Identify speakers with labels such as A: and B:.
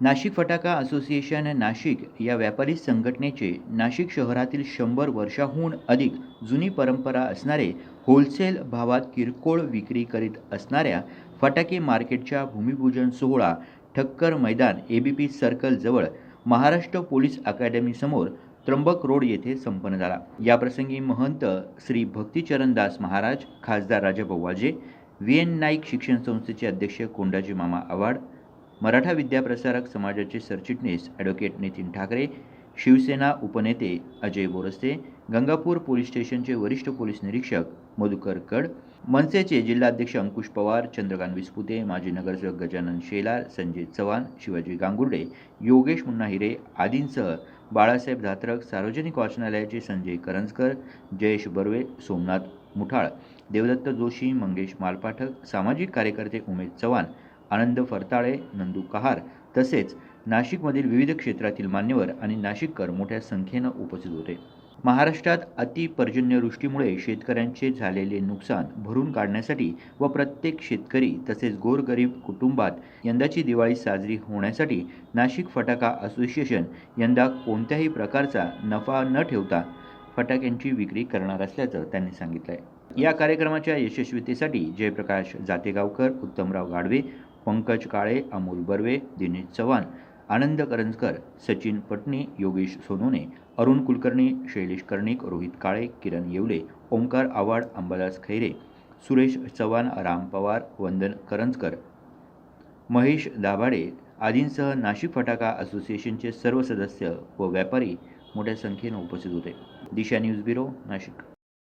A: नाशिक फटाका असोसिएशन नाशिक या व्यापारी संघटनेचे नाशिक शहरातील शंभर वर्षाहून अधिक जुनी परंपरा असणारे होलसेल भावात किरकोळ विक्री करीत असणाऱ्या फटाके मार्केटच्या भूमिपूजन सोहळा ठक्कर मैदान ए बी पी सर्कलजवळ महाराष्ट्र पोलीस अकादमीसमोर त्र्यंबक रोड येथे संपन्न झाला. याप्रसंगी महंत श्री भक्तिचरणदास महाराज खासदार राजाभाऊ वाजे व्ही एन नाईक शिक्षण संस्थेचे अध्यक्ष कोंडाजी मामा आव्हाड मराठा विद्याप्रसारक समाजाचे सरचिटणीस ॲडव्होकेट नितीन ठाकरे शिवसेना उपनेते अजय बोरस्ते गंगापूर पोलीस स्टेशनचे वरिष्ठ पोलीस निरीक्षक मधुकर कड मनसेचे जिल्हाध्यक्ष अंकुश पवार चंद्रकांत विस्पुते माजी नगरसेवक गजानन शेलार संजय चव्हाण शिवाजी गांगुर्डे योगेश मुन्ना हिरे आदींसह बाळासाहेब धात्रक सार्वजनिक वाचनालयाचे संजय करंजकर जयेश बर्वे सोमनाथ मुठाळ देवदत्त जोशी मंगेश मालपाठक सामाजिक कार्यकर्ते उमेश चव्हाण आनंद फरताळे नंदू कहार तसेच नाशिकमधील विविध क्षेत्रातील मान्यवर आणि नाशिककर मोठ्या संख्येनं उपस्थित होते. महाराष्ट्रात अतिपर्जन्यवृष्टीमुळे शेतकऱ्यांचे झालेले नुकसान भरून काढण्यासाठी व प्रत्येक शेतकरी तसेच गोरगरीब कुटुंबात यंदाची दिवाळी साजरी होण्यासाठी नाशिक फटाका असोसिएशन यंदा कोणत्याही प्रकारचा नफा न ठेवता फटाक्यांची विक्री करणार असल्याचं त्यांनी सांगितलं आहे या कार्यक्रमाच्या यशस्वीतेसाठी जयप्रकाश जातेगावकर उत्तमराव गाडवे पंकज काळे अमोल बर्वे दिनेश चव्हाण आनंद करंजकर सचिन पटणी योगेश सोनोने अरुण कुलकर्णी शैलेश कर्णिक रोहित काळे किरण येवले ओंकार आव्हाड अंबादास खैरे सुरेश चव्हाण राम पवार वंदन करंजकर महेश दाभाडे आदींसह नाशिक फटाका असोसिएशनचे सर्व सदस्य व व्यापारी मोठ्या संख्येनं उपस्थित होते. Disha news bureau Nashik.